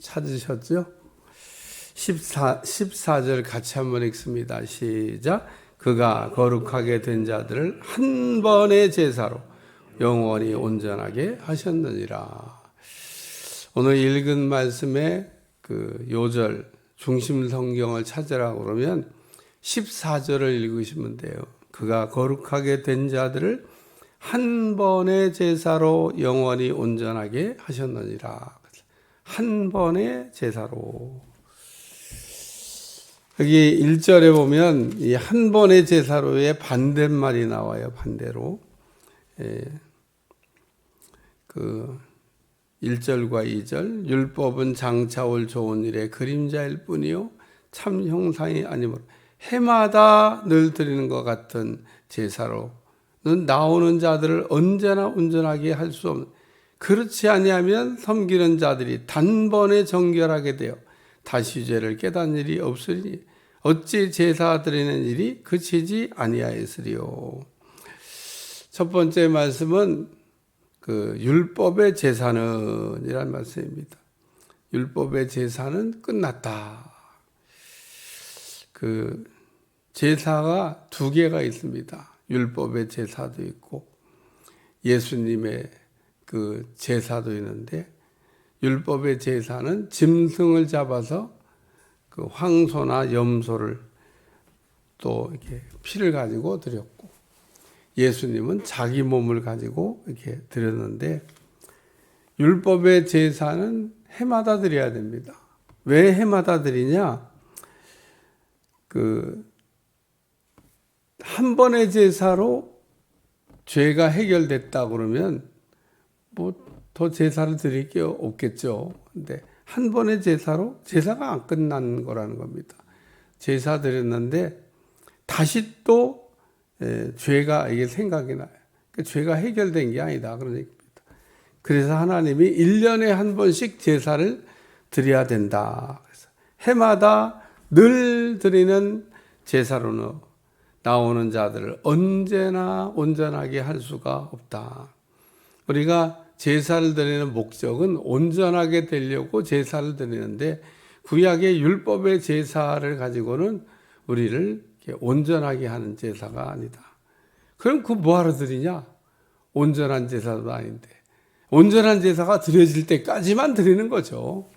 찾으셨죠? 14, 14절 같이 한번 읽습니다. 시작. 그가 거룩하게 된 자들을 한 번의 제사로 영원히 온전하게 하셨느니라. 오늘 읽은 말씀의 그 요절 중심 성경을 찾으라고 그러면 14절을 읽으시면 돼요. 그가 거룩하게 된 자들을 한 번의 제사로 영원히 온전하게 하셨느니라. 한 번의 제사로. 여기 1절에 보면 이 한 번의 제사로의 반대말이 나와요. 반대로. 예. 그 1절과 2절 율법은 장차 올 좋은 일의 그림자일 뿐이요 참 형상이 아니므로 해마다 늘 드리는 것 같은 제사로는 나오는 자들을 언제나 온전하게 할 수 없는 그렇지 아니하면 섬기는 자들이 단번에 정결하게 되어 다시 죄를 깨닫는 일이 없으리니 어찌 제사 드리는 일이 그치지 아니하였으리요. 첫 번째 말씀은 그 율법의 제사는 이란 말씀입니다. 율법의 제사는 끝났다. 그 제사가 두 개가 있습니다. 율법의 제사도 있고 예수님의 그 제사도 있는데 율법의 제사는 짐승을 잡아서 그 황소나 염소를 또 이렇게 피를 가지고 드렸고 예수님은 자기 몸을 가지고 이렇게 드렸는데 율법의 제사는 해마다 드려야 됩니다. 왜 해마다 드리냐? 그 한 번의 제사로 죄가 해결됐다 그러면 뭐 더 제사를 드릴 게 없겠죠. 근데 한 번의 제사로 제사가 안 끝난 거라는 겁니다. 제사 드렸는데 다시 또 에, 죄가 이게 생각이 나요. 그 죄가 해결된 게 아니다 그런 얘기입니다. 그래서 하나님이 1년에 한 번씩 제사를 드려야 된다. 그래서 해마다 늘 드리는 제사로는 나오는 자들을 언제나 온전하게 할 수가 없다. 우리가 제사를 드리는 목적은 온전하게 되려고 제사를 드리는데 구약의 율법의 제사를 가지고는 우리를 온전하게 하는 제사가 아니다. 그럼 그 뭐하러 드리냐? 온전한 제사도 아닌데. 온전한 제사가 드려질 때까지만 드리는 거죠.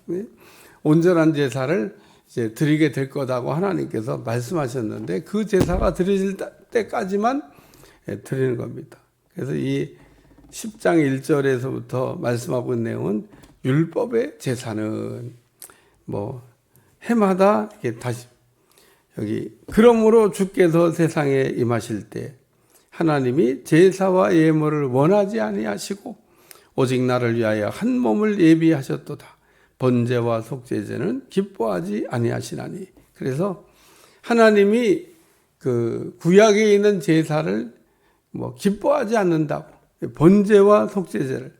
온전한 제사를 이제 드리게 될 거다고 하나님께서 말씀하셨는데 그 제사가 드려질 때까지만 드리는 겁니다. 그래서 이 10장 1절에서부터 말씀하고 있는 내용은 율법의 제사는 뭐 해마다 이게 다시 여기 그러므로 주께서 세상에 임하실 때 하나님이 제사와 예물을 원하지 아니하시고 오직 나를 위하여 한 몸을 예비하셨도다. 번제와 속죄제는 기뻐하지 아니하시나니. 그래서 하나님이 그 구약에 있는 제사를 뭐 기뻐하지 않는다고. 번제와 속죄제를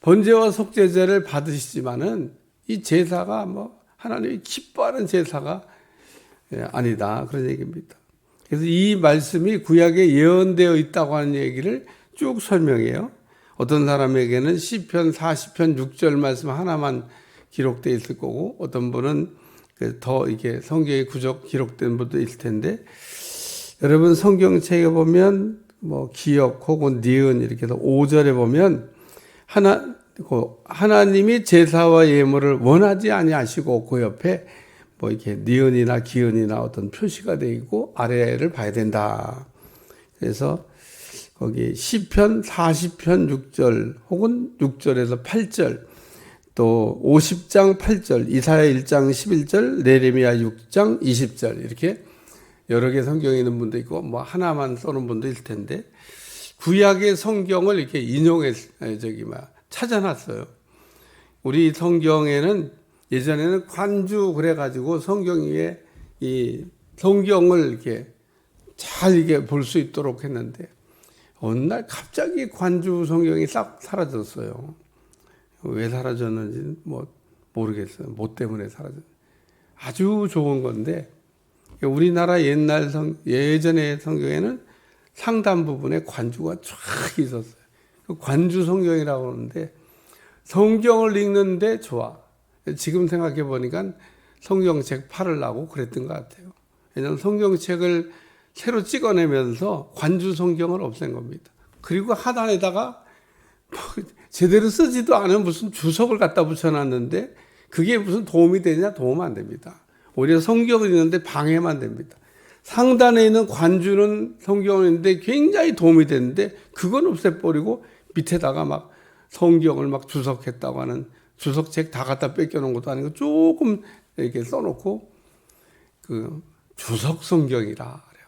번제와 속죄제를 받으시지만은 이 제사가 뭐 하나님이 기뻐하는 제사가 예, 아니다 그런 얘기입니다. 그래서 이 말씀이 구약에 예언되어 있다고 하는 얘기를 쭉 설명해요. 어떤 사람에게는 시편 40편 6절 말씀 하나만 기록되어 있을 거고 어떤 분은 그더 이게 성경에 구적 기록된 분도 있을 텐데 여러분 성경책에 보면 뭐 기억 혹은 니은 이렇게 해서 5절에 보면 하나 그 하나님이 제사와 예물을 원하지 아니하시고 그 옆에 뭐 이렇게 니은이나 기은이나 어떤 표시가 되어 있고 아래를 봐야 된다. 그래서 거기 시편 40편 6절 혹은 6절에서 8절 또 50장 8절 이사야 1장 11절 네레미야 6장 20절 이렇게 여러 개 성경에 있는 분도 있고 뭐 하나만 써는 분도 있을 텐데 구약의 성경을 이렇게 인용해 저기 막 찾아놨어요. 우리 성경에는 예전에는 관주 그래가지고 성경 위에 이 성경을 이렇게 잘 이게 볼 수 있도록 했는데 어느 날 갑자기 관주 성경이 싹 사라졌어요. 왜 사라졌는지 뭐 모르겠어요. 뭐 때문에 사라졌는지. 아주 좋은 건데 우리나라 옛날 성, 예전의 성경에는 상단 부분에 관주가 쫙 있었어요. 그 관주 성경이라고 하는데 성경을 읽는데 좋아. 지금 생각해 보니까 성경책 팔으려고 그랬던 것 같아요. 왜냐하면 성경책을 새로 찍어내면서 관주 성경을 없앤 겁니다. 그리고 하단에다가 뭐 제대로 쓰지도 않은 무슨 주석을 갖다 붙여놨는데 그게 무슨 도움이 되냐? 도움 안 됩니다. 오히려 성경을 읽는데 방해만 됩니다. 상단에 있는 관주는 성경을 읽는데 굉장히 도움이 되는데 그건 없애버리고 밑에다가 막 성경을 막 주석했다고 하는 주석책 다 갖다 뺏겨놓은 것도 아니고 조금 이렇게 써놓고 그 주석 성경이라 그래요.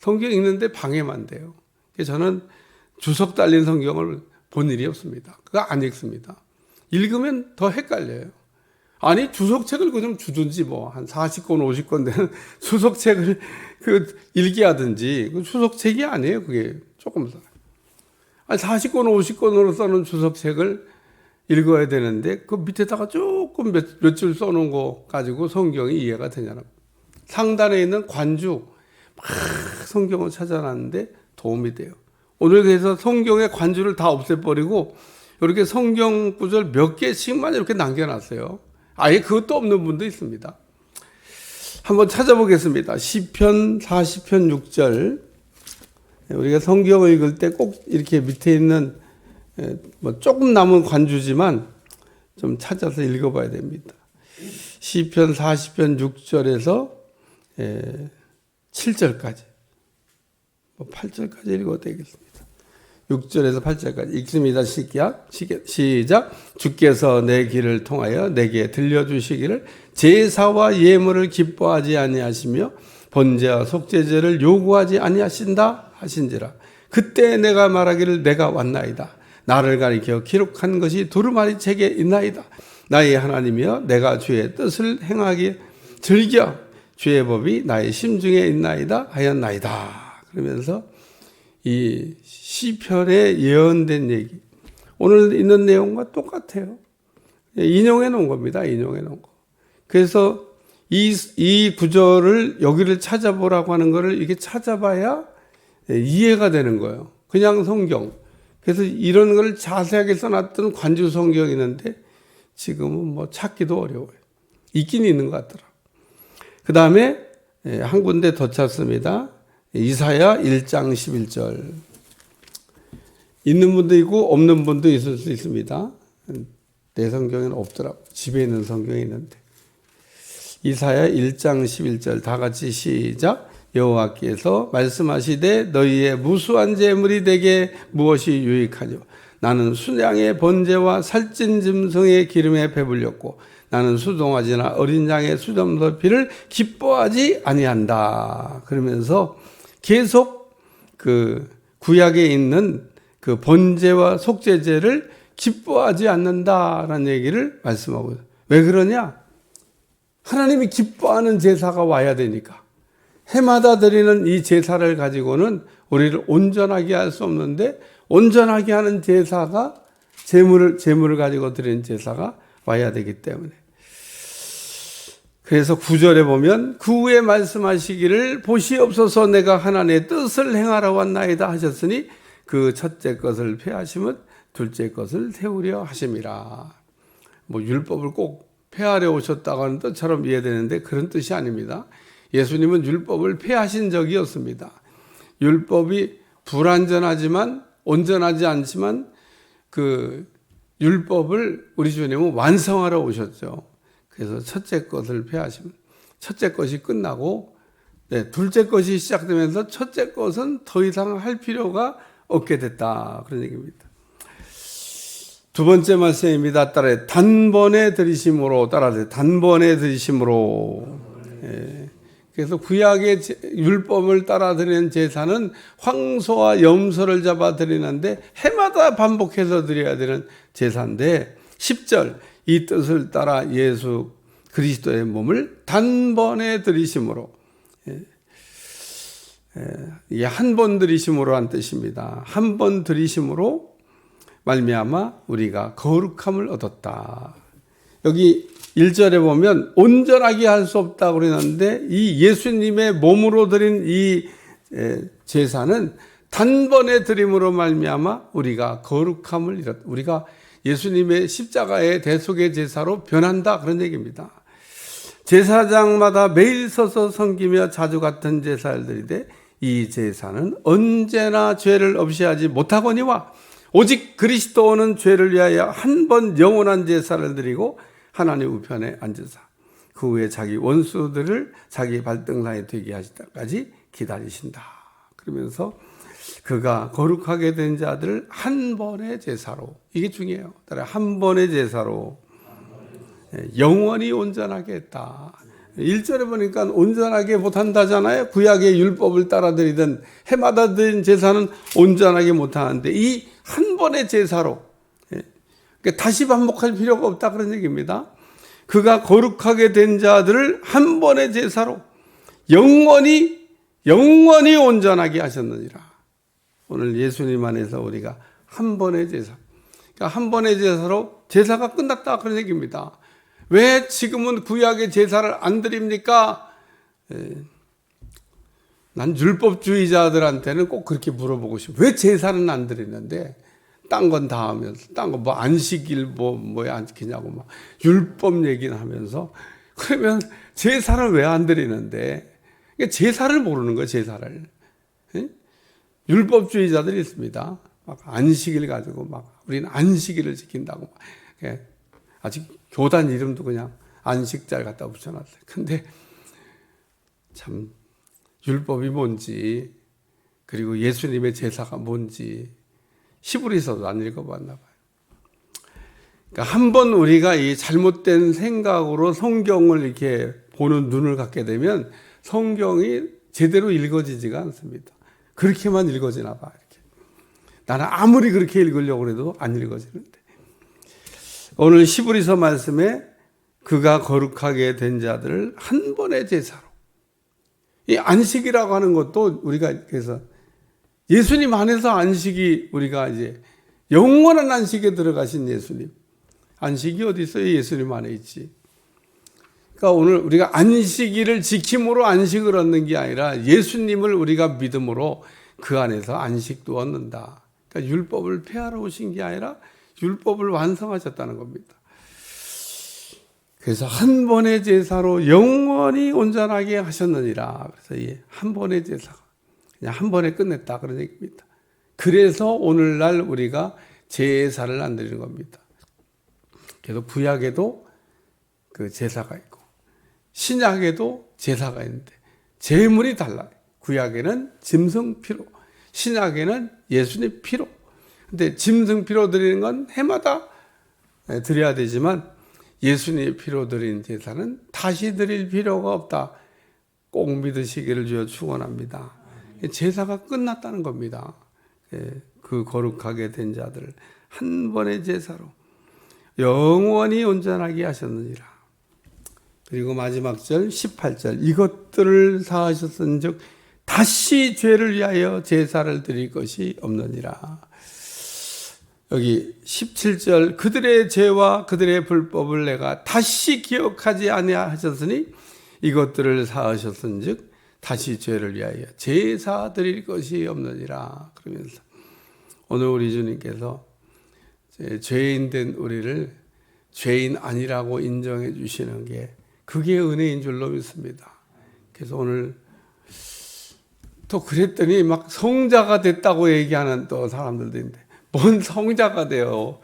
성경 읽는데 방해만 돼요. 저는 주석 달린 성경을 본 일이 없습니다. 그거 안 읽습니다. 읽으면 더 헷갈려요. 아니 주석책을 그좀 주든지 뭐 한 40권 50권 되는 주석책을 그 읽게 하든지 그 주석책이 아니에요. 그게 조금 더. 아니 40권 50권으로 써놓은 주석책을 읽어야 되는데 그 밑에다가 조금 몇 줄 써놓은 거 가지고 성경이 이해가 되냐고. 상단에 있는 관주 막 성경을 찾아놨는데 도움이 돼요. 오늘 그래서 성경의 관주를 다 없애버리고 이렇게 성경 구절 몇 개씩만 이렇게 남겨놨어요. 아예 그것도 없는 분도 있습니다. 한번 찾아보겠습니다. 시편 40편 6절. 우리가 성경을 읽을 때 꼭 이렇게 밑에 있는 에, 뭐 조금 남은 관주지만 좀 찾아서 읽어봐야 됩니다. 시편 40편 6절에서 에, 7절까지, 뭐 8절까지 읽어도 되겠습니다. 6절에서 8절까지 읽습니다. 시작. 주께서 내 길을 통하여 내게 들려주시기를 제사와 예물을 기뻐하지 아니하시며 번제와 속죄제를 요구하지 아니하신다 하신지라. 그때 내가 말하기를 내가 왔나이다. 나를 가리켜 기록한 것이 두루마리 책에 있나이다. 나의 하나님이여 내가 주의 뜻을 행하기 즐겨 주의 법이 나의 심중에 있나이다 하였나이다. 그러면서 이 시편에 예언된 얘기 오늘 있는 내용과 똑같아요. 인용해 놓은 겁니다. 인용해 놓은 거. 그래서 이, 이 구절을 여기를 찾아보라고 하는 것을 이렇게 찾아봐야 이해가 되는 거예요. 그냥 성경. 그래서 이런 걸 자세하게 써놨던 관주 성경이 있는데 지금은 뭐 찾기도 어려워요. 있긴 있는 것 같더라. 그 다음에 한 군데 더 찾습니다. 이사야 1장 11절. 있는 분도 있고 없는 분도 있을 수 있습니다. 내 성경에는 없더라고. 집에 있는 성경이 있는데. 이사야 1장 11절 다 같이 시작. 여호와께서 말씀하시되 너희의 무수한 재물이 되게 무엇이 유익하뇨? 나는 순양의 번제와 살찐 짐승의 기름에 배불렸고 나는 수동아지나 어린 양의 수점서피를 기뻐하지 아니한다. 그러면서 계속 그 구약에 있는 그 번제와 속죄제를 기뻐하지 않는다라는 얘기를 말씀하고 있어요. 왜 그러냐? 하나님이 기뻐하는 제사가 와야 되니까. 해마다 드리는 이 제사를 가지고는 우리를 온전하게 할 수 없는데 온전하게 하는 제사가 제물을 제물을 가지고 드리는 제사가 와야 되기 때문에 그래서 구절에 보면 그 후에 말씀하시기를 보시옵소서 내가 하나님의 뜻을 행하러 왔나이다 하셨으니 그 첫째 것을 폐하시면 둘째 것을 세우려 하심이라. 뭐 율법을 꼭 폐하려 오셨다고 하는 뜻처럼 이해되는데 그런 뜻이 아닙니다. 예수님은 율법을 폐하신 적이 없습니다. 율법이 불완전하지만 온전하지 않지만 그 율법을 우리 주님은 완성하러 오셨죠. 그래서 첫째 것을 폐하시면 첫째 것이 끝나고 네, 둘째 것이 시작되면서 첫째 것은 더 이상 할 필요가 없게 됐다 그런 얘기입니다. 두 번째 말씀입니다. 따라 단번에 들이심으로 따라서 단번에 들이심으로 예. 그래서 구약의 율법을 따라 드리는 제사는 황소와 염소를 잡아 드리는데 해마다 반복해서 드려야 되는 제사인데 10절 이 뜻을 따라 예수 그리스도의 몸을 단번에 들이심으로 예. 이게 한번 들이심으로 한 뜻입니다. 한 번 들이심으로 말미암아 우리가 거룩함을 얻었다. 여기 1절에 보면 온전하게 할 수 없다고 그러는데 이 예수님의 몸으로 드린 이 제사는 단번에 드림으로 말미암아 우리가 거룩함을 잃었 우리가 예수님의 십자가의 대속의 제사로 변한다 그런 얘기입니다. 제사장마다 매일 서서 섬기며 자주 같은 제사들인데 이 제사는 언제나 죄를 없이 하지 못하거니와 오직 그리스도는 죄를 위하여 한 번 영원한 제사를 드리고 하나님 우편에 앉으사 그 후에 자기 원수들을 자기 발등상에 되게 하시다까지 기다리신다. 그러면서 그가 거룩하게 된 자들을 한 번의 제사로 이게 중요해요. 따라 한 번의 제사로 예, 영원히 온전하게 했다. 1절에 보니까 온전하게 못한다잖아요. 구약의 율법을 따라드리던 해마다 드린 제사는 온전하게 못하는데 이 한 번의 제사로 예, 그러니까 다시 반복할 필요가 없다 그런 얘기입니다. 그가 거룩하게 된 자들을 한 번의 제사로 영원히 영원히 온전하게 하셨느니라. 오늘 예수님 안에서 우리가 한 번의 제사. 그러니까 한 번의 제사로 제사가 끝났다 그런 얘기입니다. 왜 지금은 구약의 제사를 안 드립니까? 에, 난 율법주의자들한테는 꼭 그렇게 물어보고 싶어. 왜 제사는 안 드리는데? 딴 건 다 하면서, 딴 거 뭐 안식일 뭐, 뭐에 안 지키냐고 막 율법 얘기는 하면서. 그러면 제사를 왜 안 드리는데? 그러니까 제사를 모르는 거예요, 제사를. 에? 율법주의자들이 있습니다. 막 안식일 가지고 막 우리는 안식일을 지킨다고. 막. 예. 아직 교단 이름도 그냥 안식자를 갖다 붙여놨어요. 근데 참 율법이 뭔지 그리고 예수님의 제사가 뭔지 히브리서도 안 읽어봤나 봐요. 그러니까 한 번 우리가 이 잘못된 생각으로 성경을 이렇게 보는 눈을 갖게 되면 성경이 제대로 읽어지지가 않습니다. 그렇게만 읽어지나 봐. 이렇게. 나는 아무리 그렇게 읽으려고 해도 안 읽어지는데. 오늘 시브리서 말씀에 그가 거룩하게 된 자들을 한 번의 제사로. 이 안식이라고 하는 것도 우리가 그래서 예수님 안에서 안식이 우리가 이제 영원한 안식에 들어가신 예수님. 안식이 어디 있어요? 예수님 안에 있지. 그러니까 오늘 우리가 안식일을 지킴으로 안식을 얻는 게 아니라 예수님을 우리가 믿음으로 그 안에서 안식도 얻는다. 그러니까 율법을 폐하러 오신 게 아니라 율법을 완성하셨다는 겁니다. 그래서 한 번의 제사로 영원히 온전하게 하셨느니라. 그래서 이한 번의 제사가 그냥 한 번에 끝냈다 그런 얘기입니다. 그래서 오늘날 우리가 제사를 안 드리는 겁니다. 그래서 구약에도 그 제사가 있고 신약에도 제사가 있는데 제물이 달라요. 구약에는 짐승 피로, 신약에는 예수님 피로. 근데 짐승 피로 드리는 건 해마다 드려야 되지만 예수님의 피로 드린 제사는 다시 드릴 필요가 없다. 꼭 믿으시기를 주여 축원합니다. 제사가 끝났다는 겁니다. 예, 그 거룩하게 된 자들 한 번의 제사로 영원히 온전하게 하셨느니라. 그리고 마지막 절 18절 이것들을 사하셨은즉 다시 죄를 위하여 제사를 드릴 것이 없느니라. 여기 17절 그들의 죄와 그들의 불법을 내가 다시 기억하지 아니하셨으니 이것들을 사하셨은즉 다시 죄를 위하여 제사 드릴 것이 없느니라 그러면서 오늘 우리 주님께서 죄인 된 우리를 죄인 아니라고 인정해 주시는 게 그게 은혜인 줄로 믿습니다. 그래서 오늘 또 그랬더니 막 성자가 됐다고 얘기하는 또 사람들도 있는데 뭔 성자가 돼요?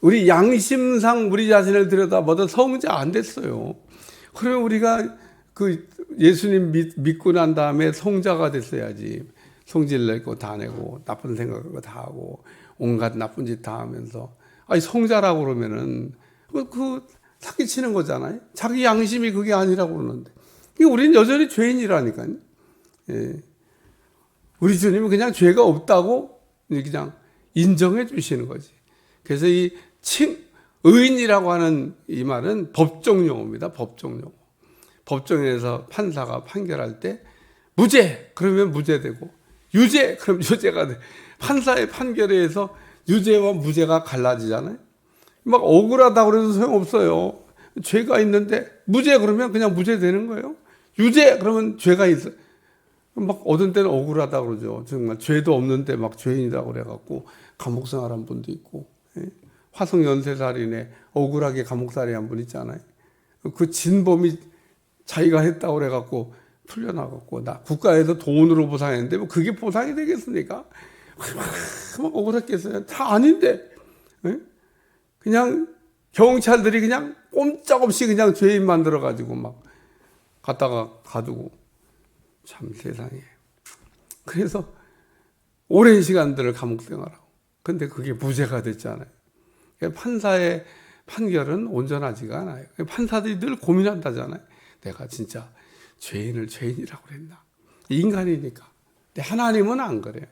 우리 양심상 우리 자신을 들여다봐도 성자 안 됐어요. 그러면 우리가 그 예수님 믿, 고난 다음에 성자가 됐어야지. 성질 내고 다 내고 나쁜 생각하고 다 하고 온갖 나쁜 짓 다 하면서 아니 성자라고 그러면은 그, 그 사기치는 거잖아요. 자기 양심이 그게 아니라고 그러는데. 우리는 여전히 죄인이라니까요. 예. 우리 주님은 그냥 죄가 없다고 그냥 인정해 주시는 거지. 그래서 이 칭, 의인이라고 하는 이 말은 법정 용어입니다. 법정 용어. 법정에서 판사가 판결할 때 무죄 그러면 무죄되고 유죄 그럼 유죄가 돼. 판사의 판결에 의해서 유죄와 무죄가 갈라지잖아요. 막 억울하다고 그래도 소용없어요. 죄가 있는데 무죄 그러면 그냥 무죄 되는 거예요. 유죄 그러면 죄가 있어. 막 어떤 때는 억울하다 그러죠. 정말 죄도 없는데 막 죄인이라고 그래갖고 감옥 생활한 분도 있고 예? 화성 연쇄살인에 억울하게 감옥 살이 한 분 있잖아요. 그 진범이 자기가 했다고 그래갖고 풀려나갔고 나 국가에서 돈으로 보상했는데 뭐 그게 보상이 되겠습니까? 막 억울했겠어요. 다 아닌데 예? 그냥 경찰들이 그냥 꼼짝없이 그냥 죄인 만들어 가지고 막 갖다가 가두고 참 세상에 그래서 오랜 시간들을 감옥 생활하고 근데 그게 무죄가 됐잖아요. 판사의 판결은 온전하지가 않아요. 판사들이 늘 고민한다잖아요. 내가 진짜 죄인을 죄인이라고 그랬나? 인간이니까. 근데 하나님은 안 그래요.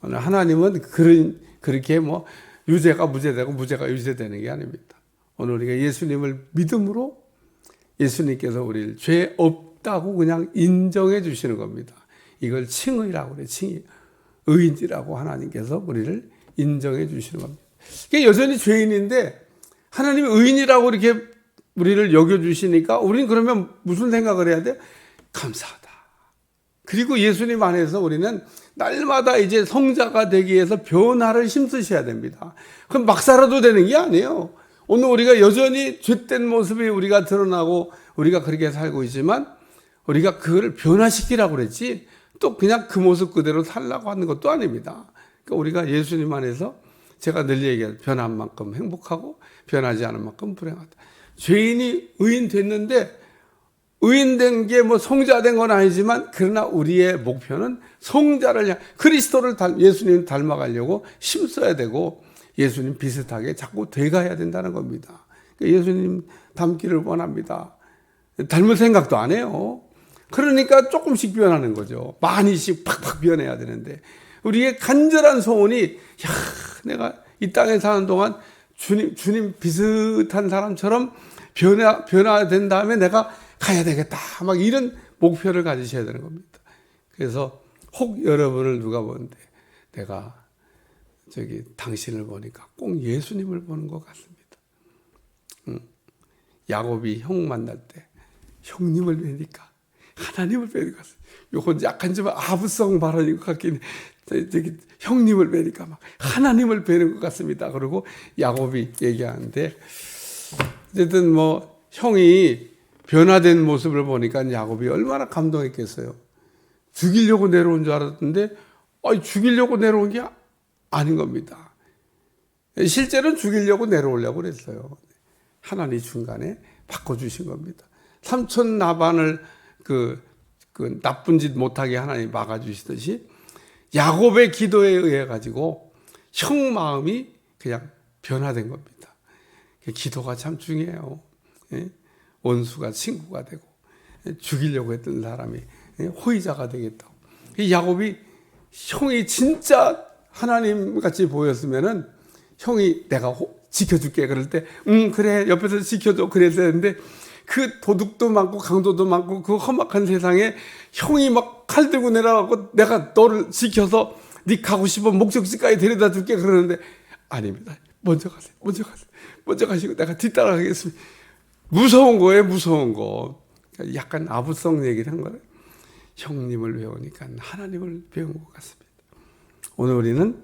하나님은 그런 그렇게 뭐 유죄가 무죄되고 무죄가 유죄되는 게 아닙니다. 오늘 우리가 예수님을 믿음으로 예수님께서 우리를 죄 없다고 그냥 인정해 주시는 겁니다. 이걸 칭의라고 그래요. 칭의. 의인이라고 하나님께서 우리를 인정해 주시는 겁니다. 그게 여전히 죄인인데 하나님이 의인이라고 이렇게 우리를 여겨 주시니까 우리는 그러면 무슨 생각을 해야 돼? 감사하다. 그리고 예수님 안에서 우리는 날마다 이제 성자가 되기 위해서 변화를 힘쓰셔야 됩니다. 그럼 막 살아도 되는 게 아니에요. 오늘 우리가 여전히 죄된 모습이 우리가 드러나고 우리가 그렇게 살고 있지만 우리가 그걸 변화시키라고 그랬지 또 그냥 그 모습 그대로 살라고 하는 것도 아닙니다. 그러니까 우리가 예수님 안에서 제가 늘 얘기할 변한 만큼 행복하고 변하지 않은 만큼 불행하다. 죄인이 의인 됐는데 의인된 게 뭐 성자된 건 아니지만 그러나 우리의 목표는 성자를 향 그리스도를 닮, 예수님 닮아가려고 힘써야 되고 예수님 비슷하게 자꾸 돼가야 된다는 겁니다. 그러니까 예수님 닮기를 원합니다. 닮을 생각도 안 해요. 그러니까 조금씩 변하는 거죠. 많이씩 팍팍 변해야 되는데 우리의 간절한 소원이 야 내가 이 땅에 사는 동안 주님 주님 비슷한 사람처럼 변화 변화된 다음에 내가 가야 되겠다. 막 이런 목표를 가지셔야 되는 겁니다. 그래서 혹 여러분을 누가 보는데 내가 저기 당신을 보니까 꼭 예수님을 보는 것 같습니다. 응. 야곱이 형 만날 때 형님을 뵈니까 하나님을 뵈는 것 같습니다. 요건 약간 좀 아부성 발언인 것 같긴 해. 저기 형님을 뵈니까 막 하나님을 뵈는 것 같습니다. 그리고 야곱이 얘기하는데 어쨌든 뭐 형이 변화된 모습을 보니까 야곱이 얼마나 감동했겠어요. 죽이려고 내려온 줄 알았는데 죽이려고 내려온 게 아닌 겁니다. 실제로는 죽이려고 내려오려고 그랬어요. 하나님 중간에 바꿔주신 겁니다. 삼촌 나반을 그, 그 나쁜 짓 못하게 하나님 막아주시듯이 야곱의 기도에 의해 가지고 형 마음이 그냥 변화된 겁니다. 기도가 참 중요해요. 예? 원수가 친구가 되고 예? 죽이려고 했던 사람이 예? 호의자가 되겠다고. 야곱이 형이 진짜 하나님 같이 보였으면은 형이 내가 지켜줄게 그럴 때, 응 그래 옆에서 지켜줘 그랬어야 되는데 그 도둑도 많고 강도도 많고 그 험악한 세상에 형이 막 칼 들고 내려가고 내가 너를 지켜서 네 가고 싶은 목적지까지 데려다 줄게 그러는데 아닙니다. 먼저 가세요. 먼저 가세요. 먼저 가시고 내가 뒤따라가겠습니다. 무서운 거예요. 무서운 거. 약간 아부성 얘기를 한 거예요. 형님을 배우니까 하나님을 배운 것 같습니다. 오늘 우리는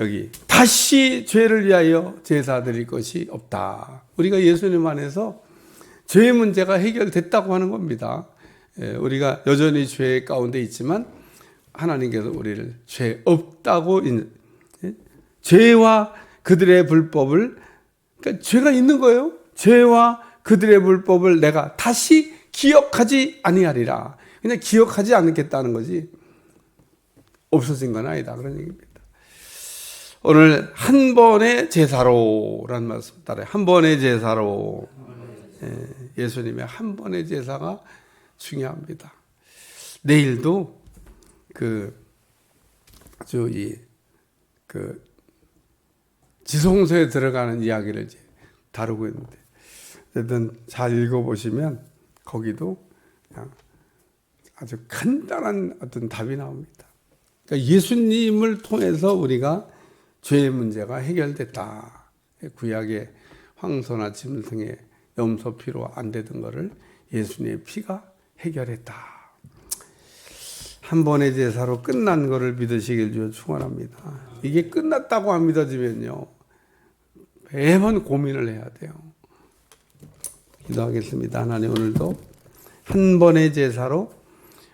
여기 다시 죄를 위하여 제사 드릴 것이 없다. 우리가 예수님 안에서 죄의 문제가 해결됐다고 하는 겁니다. 예, 우리가 여전히 죄 가운데 있지만 하나님께서 우리를 죄 없다고 예? 죄와 그들의 불법을 그러니까 죄가 있는 거예요. 죄와 그들의 불법을 내가 다시 기억하지 아니하리라. 그냥 기억하지 않겠다는 거지. 없어진 건 아니다. 그런 얘기입니다. 오늘 한 번의 제사로라는 말씀 따라요. 한 번의 제사로. 예, 예수님의 한 번의 제사가 중요합니다. 내일도 그, 아주 이, 그, 지성소에 들어가는 이야기를 다루고 있는데, 어쨌든 잘 읽어보시면 거기도 아주 간단한 어떤 답이 나옵니다. 그러니까 예수님을 통해서 우리가 죄의 문제가 해결됐다. 구약의 황소나 짐승의 염소 피로 안 되던 것을 예수님의 피가 해결했다. 한 번의 제사로 끝난 것을 믿으시길 주여 축원합니다. 이게 끝났다고 안 믿어지면요. 매번 고민을 해야 돼요. 기도하겠습니다. 하나님 오늘도 한 번의 제사로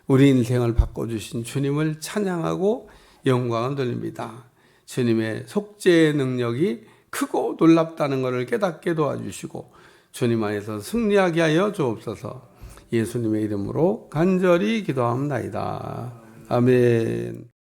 우리 인생을 바꿔주신 주님을 찬양하고 영광을 돌립니다. 주님의 속죄의 능력이 크고 놀랍다는 것을 깨닫게 도와주시고 주님 안에서 승리하게 하여 주옵소서 예수님의 이름으로 간절히 기도합니다. 아멘.